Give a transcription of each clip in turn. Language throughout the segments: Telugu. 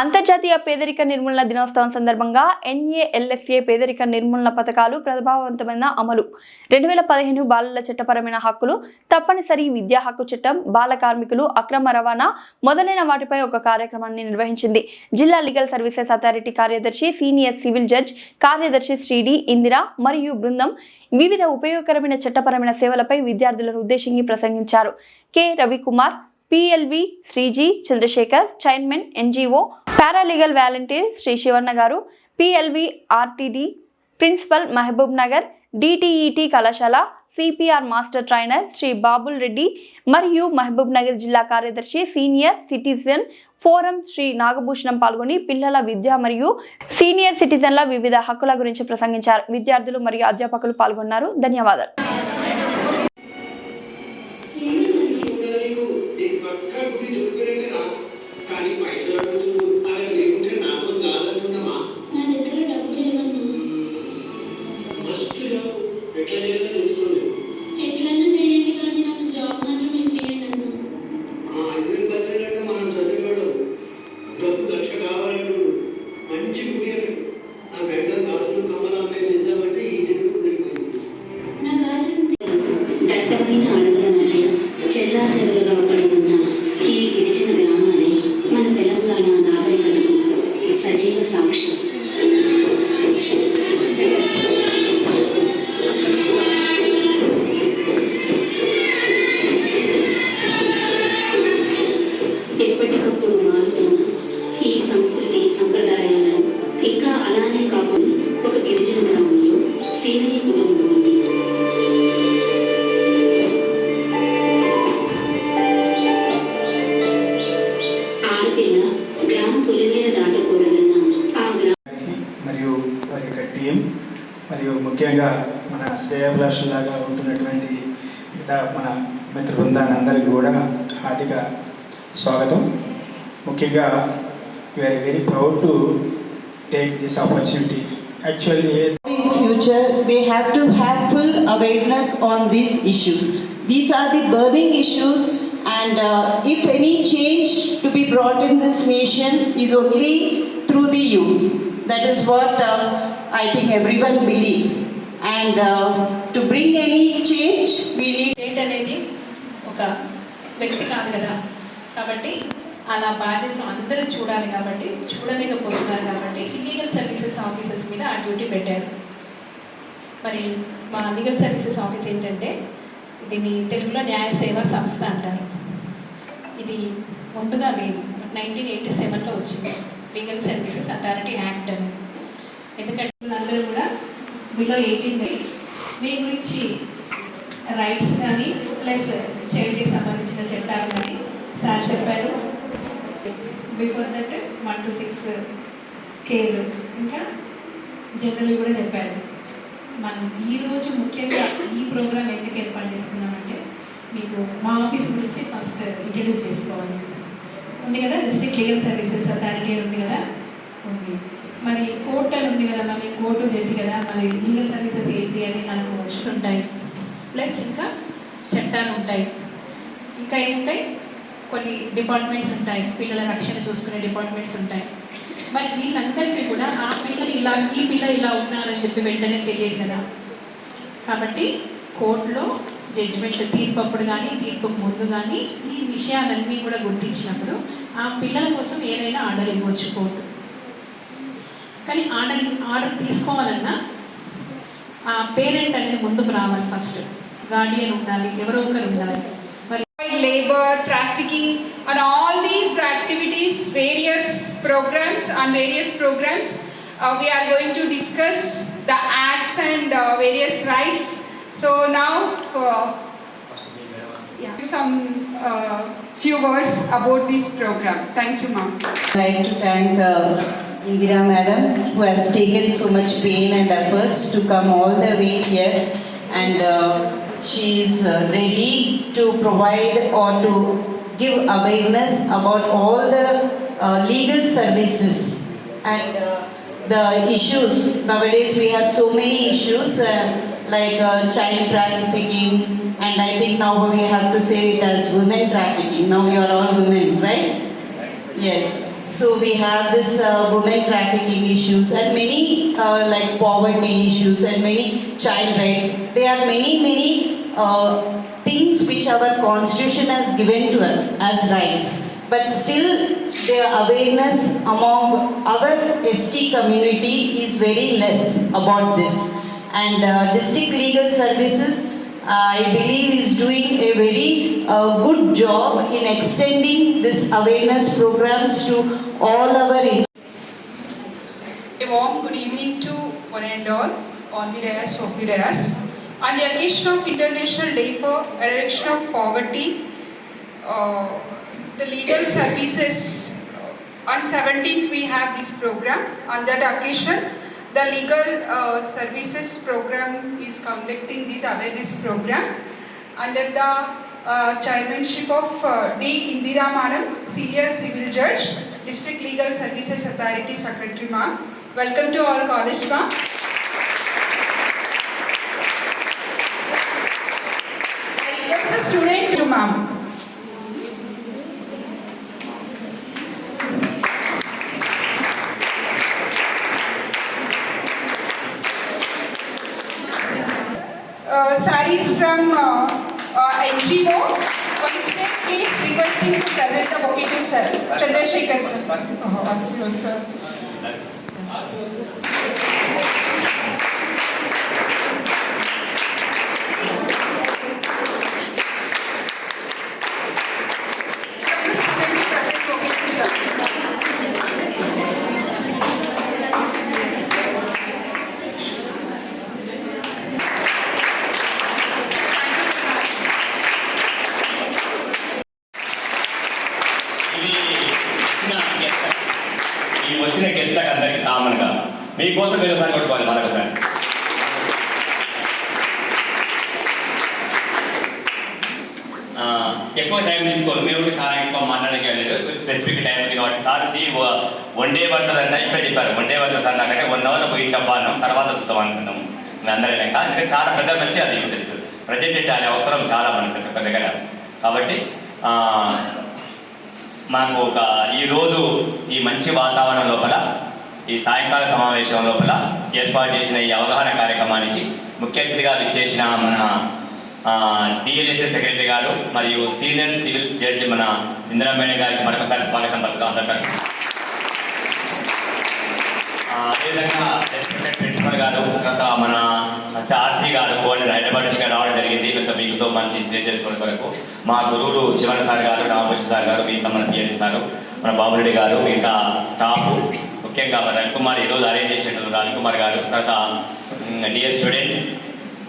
అంతర్జాతీయ పేదరిక నిర్మూలన దినోత్సవం సందర్భంగా ఎన్ఏఎల్ఎస్ఏ పేదరిక నిర్మూలన పథకాలు ప్రభావవంతమైన అమలు. రెండు వేల పదిహేను బాలల చట్టపరమైన హక్కులు తప్పనిసరి విద్యా హక్కు చట్టం బాల కార్మికులు అక్రమ రవాణా మొదలైన వాటిపై ఒక కార్యక్రమాన్ని నిర్వహించింది. జిల్లా లీగల్ సర్వీసెస్ అథారిటీ కార్యదర్శి సీనియర్ సివిల్ జడ్జ్ కార్యదర్శి శ్రీడి ఇందిరా మరియు బృందం వివిధ ఉపయోగకరమైన చట్టపరమైన సేవలపై విద్యార్థులను ఉద్దేశించి ప్రసంగించారు. K. Ravikumar PLV Sreeji Chandrasekhar chairman NGO paralegal volunteer Shri Sivanna గారు PLV RTD principal Mahabub Nagar DTET కళాశాల CPR master trainer Shri Babul Reddy మరియు మహబూబ్ నగర్ జిల్లా కార్యదర్శి senior citizen forum Shri Nagabhushanam పాల్గొని పిల్లల విద్య మరియు సీనియర్ సిటిజన్ల వివిధ హక్కుల గురించి ప్రసంగించారు. విద్యార్థులు మరియు అధ్యాపకులు పాల్గొన్నారు. ధన్యవాదాలు. కానీ ఆడపిల్ల గ్రామ పులిమేర దాటకూడదన్న ఆ గ్రామ మరియు వారి యొక్క టీం మరియు ముఖ్యంగా మన శ్రేయభిలాషులాగా ఉంటున్నటువంటి మిగతా మన మిత్ర బృందాన్ని అందరికీ కూడా హార్దిక స్వాగతం ముఖ్యంగా we're very proud to take this opportunity actually In future, they have to have full awareness on these issues. These are the burning issues and uh, if any change to be brought in this nation is only through the youth. That is what uh, I think everyone believes. And uh, to bring any change, we need state అనేది ఒక వ్యక్తి కాదు కదా కాబట్టి అలా బాధ్యతను అందరూ చూడాలి కాబట్టి చూడలేకపోతున్నారు కాబట్టి లీగల్ సర్వీసెస్ ఆఫీసెస్ మీద ఆ డ్యూటీ పెట్టారు మరి మా లీగల్ సర్వీసెస్ ఆఫీస్ ఏంటంటే దీన్ని తెలుగులో న్యాయ సేవా సంస్థ అంటారు ఇది ముందుగా లేదు నైన్టీన్ ఎయిటీ సెవెన్లో వచ్చింది. లీగల్ సర్వీసెస్ అథారిటీ యాక్ట్ అని ఎందుకంటే అందరూ కూడా బిలో ఎయిటీన్ మీ గురించి రైట్స్ కానీ ప్లస్ చైల్డ్కి సంబంధించిన చట్టాలు కానీ సార్ చెప్పారు. Before that one two six care ఇంకా జనరల్ కూడా చెప్పారు. మనం ఈరోజు ముఖ్యంగా ఈ ప్రోగ్రామ్ ఎందుకు ఏర్పాటు చేస్తున్నామంటే మీకు మా ఆఫీస్ గురించి ఫస్ట్ ఇంట్రడ్యూస్ చేసుకోవాలి. ఉంది కదా? డిస్ట్రిక్ట్ లీగల్ సర్వీసెస్ అథారిటీ ఉంది కదా? ఉంది. మరి కోర్టు అని ఉంది కదా? మరి కోర్టు జడ్జి కదా? మరి లీగల్ సర్వీసెస్ ఏంటి అని మనకు ఉంటాయి. ప్లస్ ఇంకా చట్టాలు ఉంటాయి. ఇంకా ఏముంటాయి? కొన్ని డిపార్ట్మెంట్స్ ఉంటాయి. పిల్లల రక్షణ చూసుకునే డిపార్ట్మెంట్స్ ఉంటాయి. మరి వీళ్ళందరికీ కూడా ఆ పిల్లలు ఇలా ఈ పిల్లలు ఇలా ఉన్నారని చెప్పి వెంటనే తెలియదు కదా? కాబట్టి కోర్టులో జడ్జ్మెంట్ తీర్పప్పుడు కానీ తీర్పు ముందు కానీ ఈ విషయాలన్నీ కూడా గుర్తించినప్పుడు ఆ పిల్లల కోసం ఏదైనా ఆర్డర్ ఇవ్వచ్చు కోర్టు. కానీ ఆర్డర్ ఆర్డర్ తీసుకోవాలన్నా ఆ పేరెంట్ అనేది ముందుకు రావాలి ఫస్ట్. గార్డియన్ ఉండాలి ఎవరో ఒకరు ఉండాలి. Labour trafficking and all these activities various programmes and various programmes we're going to discuss the acts and various rights So now, uh, yeah, some uh, few words about this program. Thank you, ma'am. I'd like to thank uh, Indira madam who has taken so much pain and efforts to come all the way here and uh, she is uh, ready to provide or to give awareness about all the uh, legal services and uh, the issues. Nowadays we have so many issues uh, like uh, child trafficking and I think now we have to say it as women trafficking. Now you are all women, right? Yes. So we have this uh, women trafficking issues and many uh, like poverty issues and many child rights. There are many, many uh, things which our constitution has given to us as rights. But still, the awareness among our ST community is very less about this. And uh, district legal services, I believe, is doing a very uh, good job in extending this awareness programs to all our. A warm good evening to one and all on the dais of the dais. On the occasion of International Day for Eradication of Poverty, uh, the legal services, uh, on 17th we have this program. On that occasion, the legal uh, services program is conducting this awareness program under the uh, chairmanship of uh, D. Indira Madam, Senior Civil Judge, District Legal Services Authority Secretary Ma'am. Welcome to our college ma'am. కామన్గా మీకోసం మీరు ఒకసారి కొట్టుకోవాలి మరొకసారి ఆ, ఎక్కువ టైం తీసుకోవాలి మీరు కూడా చాలా ఎక్కువ మాట్లాడడానికి లేదు స్పెసిఫిక్ టైం ఉంది కాబట్టి సార్ ఇది వన్ డే పడుతుంది అంటే ఇప్పుడే చెప్పారు. వన్ డే పడుతుంది సార్ నాకంటే. వన్ అవర్ పోయి చెప్పాను. తర్వాత చూద్దాం అనుకున్నాము మీ అందరూ అందుకే చాలా పెద్ద మంచి అది ఉంటుంది ప్రజెంట్ అనే అవసరం చాలా మనకి ప్రతి ఒక్క దగ్గర కాబట్టి మాకు ఒక ఈ రోజు ఈ మంచి వాతావరణం లోపల ఈ సాయంకాల సమావేశం లోపల ఏర్పాటు చేసిన ఈ అవగాహన కార్యక్రమానికి ముఖ్య అతిథిగా విచ్చేసిన మన డిఎల్ఎస్ఎస్ సెక్రటరీ గారు మరియు సీనియర్ సివిల్ జడ్జి మన ఇందిరామేణ గారికి మరొకసారి స్వాగతం పలుకుతాం అందరికీ. అదేవిధంగా రెస్పెక్టెడ్ ప్రిన్సిపల్ గారు తర్వాత మన ఆర్సీ గారు కోఆర్డినేటర్ హైదరాబాద్ నుంచి ఇక్కడ రావడం జరిగింది. కొంచెం మీకుతో మంచి స్టే చేసుకోవడం కొరకు మా గురువులు శివన్ సార్ గారు రామకృష్ణ సార్ గారు మిగతా మన పిఎల్ సారు మన బాబురెడ్డి గారు మిగతా స్టాఫ్ ముఖ్యంగా మన రవికుమార్ ఈరోజు అరేంజ్ చేసినట్టు రవికుమార్ గారు తర్వాత డియర్ స్టూడెంట్స్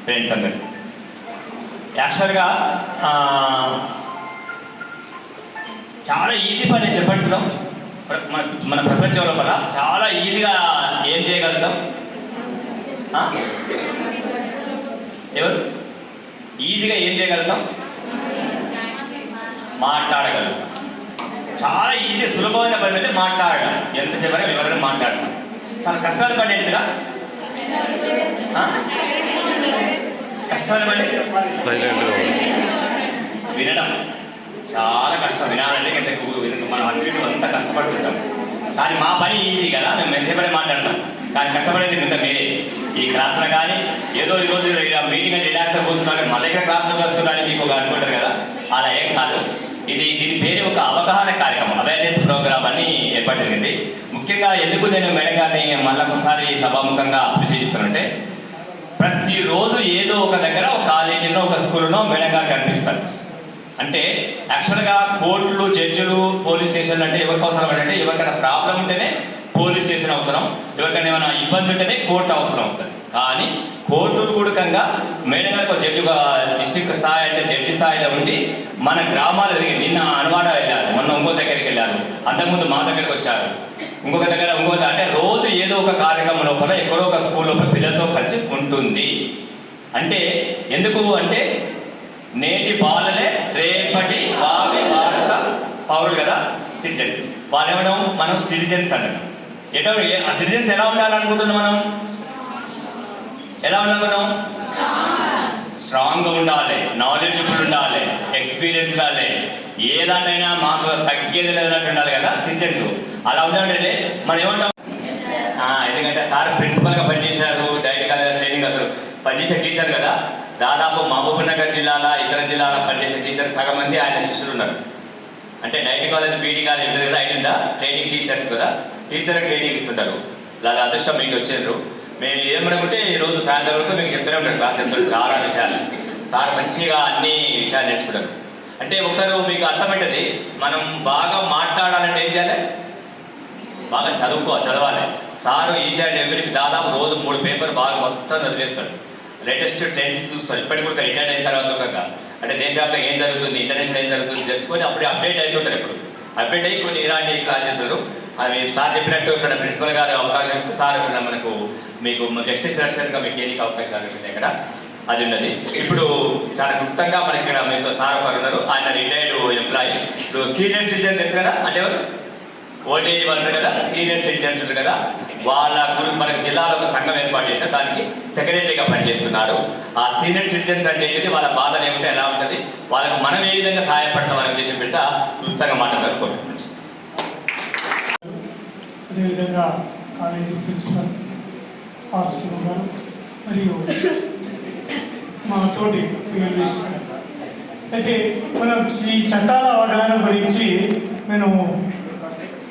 ఫ్రెండ్స్ అందరు. యాక్చువల్గా చాలా ఈజీ పని చెప్పడం మన మన ప్రపంచం లోపల చాలా ఈజీగా ఏం చేయగలుగుతాం. ఎవరు? ఈజీగా ఏం చేయగలుగుతాం? మాట్లాడగలుగుతాం. చాలా ఈజీ సులభమైన పని అంటే మాట్లాడడం ఎంతసేపు అయినా ఎవరైనా మాట్లాడటం చాలా కష్టాలు పని ఏంటిదిరా కష్టాలు కష్టమైన పని వినడం. చాలా కష్టం. వినాలంటే ఎంత మనం అటు అంత కష్టపడుతుంటాం. కానీ మా పని ఈజీ కదా. మేము ఎంతసేపటి మాట్లాడతాం. కానీ కష్టపడేది ఇంత మీరే. ఈ క్లాసులు కానీ ఏదో ఈరోజు ఇలా మీటింగ్ అని రిలాక్స్గా కూర్చున్నారు మళ్ళీ ఇక్కడ క్లాసులు వస్తున్నారని మీకు ఒక అనుకుంటారు కదా. అలా ఏం కాదు. ఇది దీని పేరు ఒక అవగాహన కార్యక్రమం అవేర్నెస్ ప్రోగ్రామ్ అని ఏర్పడింది ముఖ్యంగా ఎందుకు నేను మేడం మళ్ళీ ఒకసారి సభాముఖంగా అభిషేకిస్తానంటే ప్రతిరోజు ఏదో ఒక దగ్గర ఒక కాలేజీలో ఒక స్కూల్లో మేడం కనిపిస్తారు. అంటే యాక్చువల్గా కోర్టులు జడ్జిలు పోలీస్ స్టేషన్లు అంటే ఎవరికి అవసరం అంటే ఎవరికైనా ప్రాబ్లం ఉంటేనే పోలీస్ స్టేషన్ అవసరం ఎవరికైనా ఏమైనా ఇబ్బంది ఉంటేనే కోర్టు అవసరం వస్తుంది. కానీ కోర్టులు కూడకంగా మేడం ఒక జడ్జి డిస్ట్రిక్ట్ స్థాయి అంటే జడ్జి స్థాయిలో ఉండి మన గ్రామాలు తిరిగి నిన్న అనువాడ వెళ్ళారు. మొన్న ఇంకో దగ్గరికి వెళ్ళారు. అంతకుముందు మా దగ్గరికి వచ్చారు. ఇంకొక దగ్గర ఇంకో దగ్గర అంటే రోజు ఏదో ఒక కార్యక్రమం లోపల ఎక్కడో ఒక స్కూల్ లోపల పిల్లలతో కలిసి ఉంటుంది. అంటే ఎందుకు అంటే నేటి బాలలే రేపటి భావి భారత పౌరులు కదా సిటిజన్స్ వాళ్ళు ఏమడం మనం సిటిజన్స్ అంటాం ఎటో ఆ సిటిజన్స్ ఎలా ఉండాలనుకుంటున్నాం మనం? ఎలా ఉండాలి మనం? స్ట్రాంగ్గా ఉండాలి నాలెడ్జబుల్ ఉండాలి ఎక్స్పీరియన్స్ ఉండాలి. ఏ దాంట్లైనా మాకు తగ్గేది లేదన్నట్టు ఉండాలి కదా సిన్సెన్స్ అలా ఉండాలంటే మనం ఏమంటాం? ఎందుకంటే సార్ ప్రిన్సిపల్గా పనిచేశారు డైరెక్ట్ కాలేజ్ ట్రైనింగ్ అసలు పనిచేసే టీచర్ కదా. దాదాపు మహబూబ్ నగర్ జిల్లాల ఇతర జిల్లాల పనిచేసే టీచర్ సగం మంది ఆయన శిష్యులు ఉన్నారు. అంటే డైరెక్ట్ కాలేజ్ పీటీ కాలేజ్ ఉంటుంది కదా అయిపోయిందా ట్రైనింగ్ టీచర్స్ కదా. టీచర్ ట్రైనింగ్ ఇస్తుంటారు. దాని అదృష్టం మీకు వచ్చారు మేము ఏమనుకుంటే ఈ రోజు సాయంత్రం వరకు మీకు చెప్తూనే ఉంటారు క్లాస్ చెప్తారు చాలా విషయాలు. సార్ మంచిగా అన్ని విషయాలు నేర్చుకుంటారు. అంటే ఒకరు మీకు అర్థమవుతుంది మనం బాగా మాట్లాడాలంటే ఏం చేయాలి? బాగా చదువుకో చదవాలి. సారు ఈచ్ అండ్ ఎవ్రీ దాదాపు రోజు మూడు పేపర్ బాగా మొత్తం చదివేస్తాడు. లేటెస్ట్ ట్రెండ్స్ చూస్తాడు. ఇప్పటికి కూడా రిటైర్డ్ అయిన తర్వాత కూడా అంటే దేశవ్యాప్తంగా ఏం జరుగుతుంది ఇంటర్నేషనల్ ఏం జరుగుతుంది తెలుసుకొని అప్పుడే అప్డేట్ అవుతుంటారు ఇప్పుడు అప్డేట్ అయ్యి కొన్ని ఇలాంటి క్లాస్ చేస్తారు అవి సార్ చెప్పినట్టు ఇక్కడ ప్రిన్సిపల్ గారు అవకాశం ఇస్తే సార్ ఇక్కడ మనకు మీకు నెక్స్ట్ సెలక్షన్గా మీకు దేనికి అవకాశాలు ఉంటుంది ఇక్కడ? అది ఉన్నది. ఇప్పుడు చాలా క్లుప్తంగా మనకి ఇక్కడ మీతో సార్ ఒకరు ఉన్నారు. ఆయన రిటైర్డ్ ఎంప్లాయీ. ఇప్పుడు సీనియర్ సిటిజన్ తెలుసు కదా? అంటే ఎవరు? ఓల్డ్ ఏజ్ వాళ్ళు ఉంటారు కదా? సీనియర్ సిటిజన్స్ ఉంటారు కదా? వాళ్ళ గురించి మనకి జిల్లాలో ఒక సంఘం ఏర్పాటు చేసిన దానికి సెక్రటరీగా పనిచేస్తున్నారు. ఆ సీనియర్ సిటిజన్స్ అంటే ఏంటిది? వాళ్ళ బాధలు ఏమిటో ఎలా ఉంటుంది? వాళ్ళకి మనం ఏ విధంగా సహాయపడతాం అనే ఉద్దేశం పెట్టి క్లుప్తంగా మాట్లాడాలనుకుంటున్నాను అదేవిధంగా కాలేజీ ప్రిన్సిపల్ ఆర్ శివ గారు మరియు మా తోటి పిఎల్విస్ గారు. అయితే మనం ఈ చట్టాల అవగాహన గురించి నేను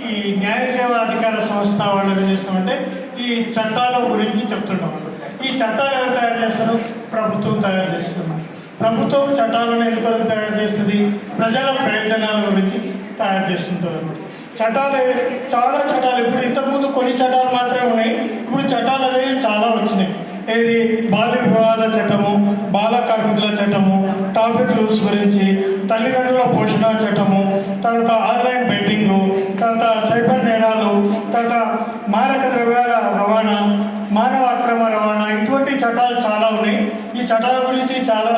ఈ న్యాయ సేవా అధికార సంస్థ వాళ్ళు ఏం చేస్తామంటే ఈ చట్టాల గురించి చెప్తుంటాం. ఈ చట్టాలు ఎవరు తయారు చేస్తారు? ప్రభుత్వం తయారు చేస్తున్నారు ప్రభుత్వం చట్టాలను ఎందుకు తయారు చేస్తుంది? ప్రజల ప్రయోజనాల గురించి తయారు చేస్తుంటుంది అన్నమాట చట్టాలు చాలా చట్టాలు ఇప్పుడు ఇంతకుముందు కొన్ని చట్టాలు మాత్రమే ఉన్నాయి. ఇప్పుడు చట్టాలు అనేవి చాలా వచ్చినాయి. ఏది? బాల్య వివాహాల చట్టము బాల కార్మికుల చట్టము ట్రాఫిక్ రూల్స్ గురించి తల్లిదండ్రుల పోషణ చట్టము తర్వాత ఆన్లైన్ బెట్టింగు తర్వాత సైబర్ నేరాలు తర్వాత మారక ద్రవ్యాల రవాణా మానవ అక్రమ రవాణా ఇటువంటి చట్టాలు చాలా ఉన్నాయి. ఈ చట్టాల గురించి చాలా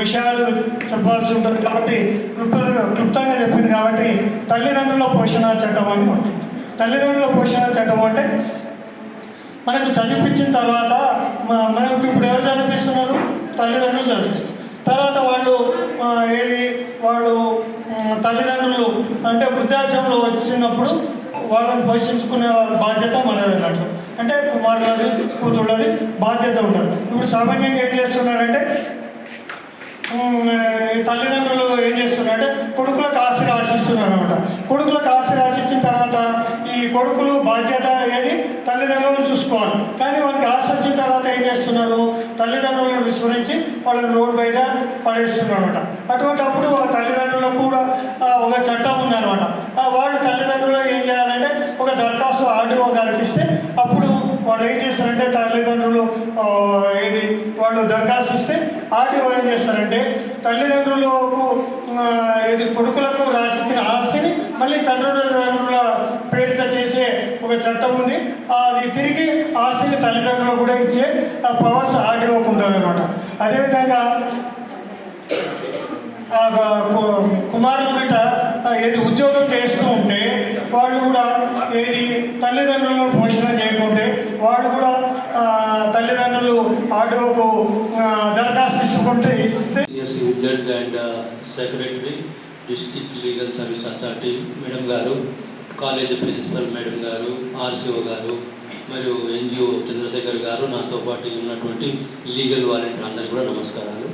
విషయాలు చెప్పాల్సి ఉంటుంది కాబట్టి క్లుప్తంగా క్లుప్తంగా చెప్పింది కాబట్టి తల్లిదండ్రుల పోషణ చట్టం అని ఉంటుంది. తల్లిదండ్రుల పోషణ చట్టం అంటే మనకు చదివించిన తర్వాత మనకు ఇప్పుడు ఎవరు చదివిస్తున్నారు? తల్లిదండ్రులు చదివిస్తారు తర్వాత వాళ్ళు ఏది? వాళ్ళు తల్లిదండ్రులు అంటే వృద్ధాప్యంలో వచ్చినప్పుడు వాళ్ళని పోషించుకునే బాధ్యత మనది అన్నట్లు అంటే కుమారులది కూతుళ్ళది బాధ్యత ఉండదు ఇప్పుడు సామాన్యంగా ఏం చేస్తున్నారంటే ఈ తల్లిదండ్రులు ఏం చేస్తున్నారంటే కొడుకులకు ఆస్తి ఆశిస్తున్నారు అనమాట కొడుకులకు ఆస్తి రాసిచ్చిన తర్వాత ఈ కొడుకులు బాధ్యత ఏది? తల్లిదండ్రులను చూసుకోవాలి. కానీ వాళ్ళకి ఆస్తి వచ్చిన తర్వాత ఏం చేస్తున్నారు? తల్లిదండ్రులను విస్మరించి వాళ్ళని రోడ్డు బయట పడేస్తున్నారు అనమాట అటువంటి అప్పుడు ఒక తల్లిదండ్రులకు కూడా ఒక చట్టం ఉందన్నమాట. వాళ్ళు తల్లిదండ్రులు ఏం చేయాలంటే ఒక దరఖాస్తు ఆర్డీఓ గారికి ఇస్తే అప్పుడు వాళ్ళు ఏం చేస్తారంటే తల్లిదండ్రులు ఇది ఏది వాళ్ళు దరఖాస్తు ఇస్తే ఆర్టీఓ ఏం చేస్తారంటే తల్లిదండ్రులకు ఇది కొడుకులకు రాసిచ్చిన ఆస్తిని మళ్ళీ తల్లిదండ్రుల పేరిట చేసే ఒక చట్టం ఉంది. అది తిరిగి ఆస్తిని తల్లిదండ్రులకు కూడా ఇచ్చే పవర్స్ ఆర్టీఓకు ఉంటుంది అనమాట అదేవిధంగా కుమారుల కుమారులు బిడ్డ ఏది ఉద్యోగం చేస్తూ ఉంటే వాళ్ళు కూడా ఏది తల్లిదండ్రులను పోషణ చేయకుంటే వాళ్ళు కూడా తల్లిదండ్రులు ఆటోకు రాసుకుంటే ఇస్తే judge and secretary district legal service authority madam గారు కాలేజ్ ప్రిన్సిపల్ మేడం గారు ఆర్సీఓ గారు మరియు ఎన్జిఓ చంద్రశేఖర్ గారు నాతో పాటు ఉన్నటువంటి లీగల్ వాలంటీర్ అందరికీ కూడా నమస్కారాలు.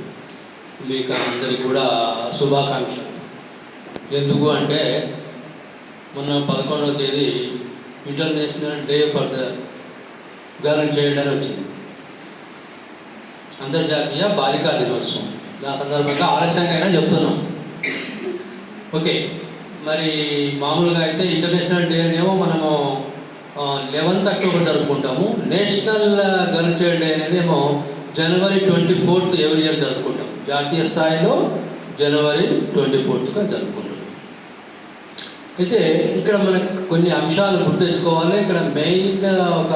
మీకు అందరికీ కూడా శుభాకాంక్షలు. ఎందుకు అంటే మొన్న పదకొండవ తేదీ international day for the girl child అని వచ్చింది. అంతర్జాతీయ బాలికా దినోత్సవం. దాని సందర్భంగా ఆలస్యంగా అయినా చెప్తున్నాం. ఓకే. మరి మామూలుగా అయితే ఇంటర్నేషనల్ డే అనేమో మనము లెవెన్త్ అక్టోబర్ జరుపుకుంటాము. నేషనల్ గర్ల్ చైల్డ్ డే అనేదేమో జనవరి ట్వంటీ ఫోర్త్ ఎవరి ఇయర్ జరుపుకుంటాం. జాతీయ స్థాయిలో జనవరి ట్వంటీ ఫోర్త్గా జరుపుకుంటాం. అయితే ఇక్కడ మనకు కొన్ని అంశాలు గుర్తు తెచ్చుకోవాలి. ఇక్కడ మెయిన్ ఒక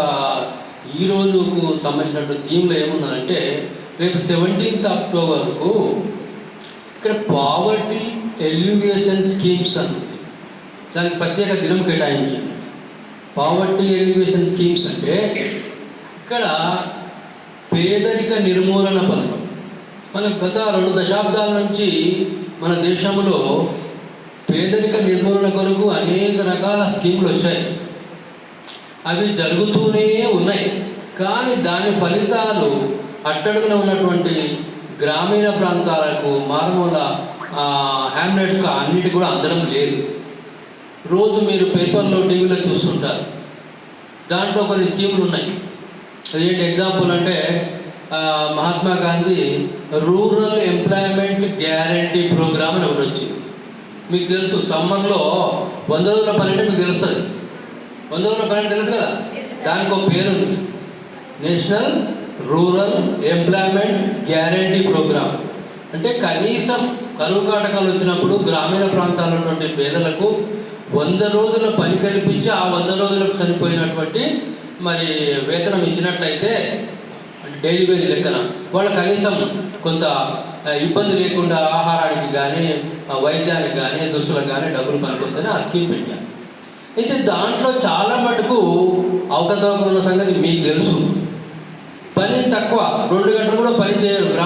ఈ రోజుకు సంబంధించినటువంటి థీమ్లో ఏమున్నదంటే రేపు సెవెంటీన్త్ అక్టోబర్కు ఇక్కడ పావర్టీ ఎల్యువేషన్ స్కీమ్స్ అని దానికి ప్రత్యేక దినం కేటాయించింది. పావర్టీ ఎల్యువేషన్ స్కీమ్స్ అంటే ఇక్కడ పేదరిక నిర్మూలన పథకం. మన గత రెండు దశాబ్దాల నుంచి మన దేశంలో పేదరిక నిర్మూలన కొరకు అనేక రకాల స్కీములు వచ్చాయి. అవి జరుగుతూనే ఉన్నాయి. కానీ దాని ఫలితాలు అట్టడుగున ఉన్నటువంటి గ్రామీణ ప్రాంతాలకు మారుమూల హ్యామ్లెట్స్కు అన్నిటి కూడా అందడం లేదు. రోజు మీరు పేపర్లో టీవీలో చూస్తుంటారు. దాంట్లో కొన్ని స్కీములు ఉన్నాయి. అదేంటి ఎగ్జాంపుల్ అంటే Mahatma Gandhi rural employment guarantee programme అని ఒకటి వచ్చింది. మీకు తెలుసు సమ్మర్లో వంద రోజుల పని అంటే మీకు తెలుస్తుంది. వంద రోజుల పని అంటే తెలుసు కదా? దానికి ఒక పేరు ఉంది national rural employment guarantee programme. అంటే కనీసం కరువు కాటకాలు వచ్చినప్పుడు గ్రామీణ ప్రాంతాల్లో ఉన్నటువంటి పేదలకు వంద రోజుల పని కల్పించి ఆ వంద రోజులకు చనిపోయినటువంటి మరి వేతనం ఇచ్చినట్లయితే డైలీ వేజ్ లెక్కన వాళ్ళు కనీసం కొంత ఇబ్బంది లేకుండా ఆహారానికి కానీ వైద్యానికి కానీ దుస్తులకు కానీ డబ్బులు పనికొస్తేనే ఆ స్కీమ్ పెట్టారు. అయితే దాంట్లో చాలా మటుకు అవకతవకలు ఉన్న సంగతి మీకు తెలుసు. పని తక్కువ. రెండు గంటలు కూడా పని చేయరు. గ్రామ